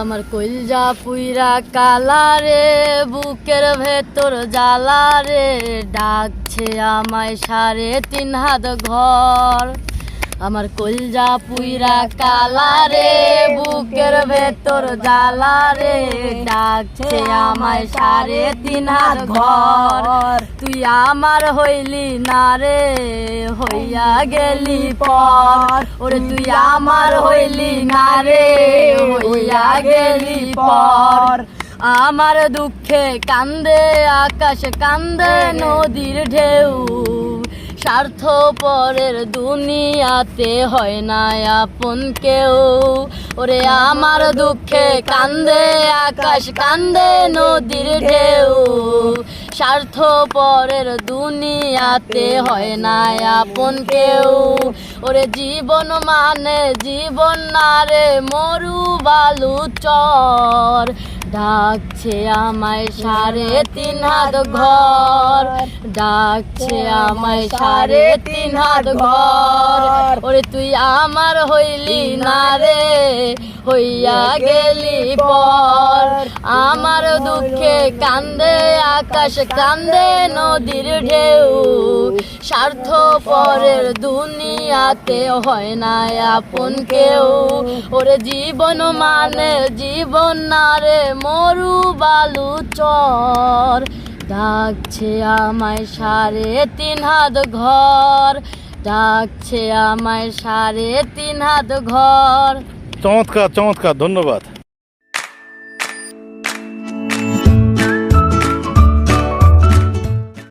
আমার কইলজা পুইরা কালারে বুকের ভেতর জ্বালারে ডাকছে আমায় সাড়ে তিন হাত ঘর। আমার কলজা পুইরা কালারে বুকের ভেতর জ্বালারে ডাকছে আমায় সাড়ে তিন হাত ঘর। তুই আমার হইলি না রে, হইয়া গেলি পর। ওরে তুই আমার হইলি না রে হইয়া গেলি পর। আমার দুঃখে কান্দে, আকাশ কান্দে নদীর ঢেউ। স্বার্থ পরের দুনিয়াতে হয় না আপন কেউ। ওরে আমার দুঃখে কান্দে, আকাশ কান্দে নদীর ঢেউ। স্বার্থ পরের দুনিয়াতে হয় না আপন কেউ। ওরে জীবন মানে জীবন না রে মরু বালু চর। ডাকছে আমায় সাড়ে তিন হাত ঘর। ডাকছে আমায় সাড়ে তিন হাত ঘর। ওরে তুই আমার হইলি না রে, হইয়া গেলি পর। আমার দুঃখে কান্দে আকাশ কান্দে নদীর ঢেউ। স্বার্থ পরের দুনিয়াতে হয় না আপন কেউ। ওরে জীবন মানে জীবন না রে মরু বালু চর। ডাকছে আমায় সাড়ে তিন হাত ঘর। ডাকছে আমায় সাড়ে তিন হাত ঘর। চমৎকার চমৎকার, ধন্যবাদ।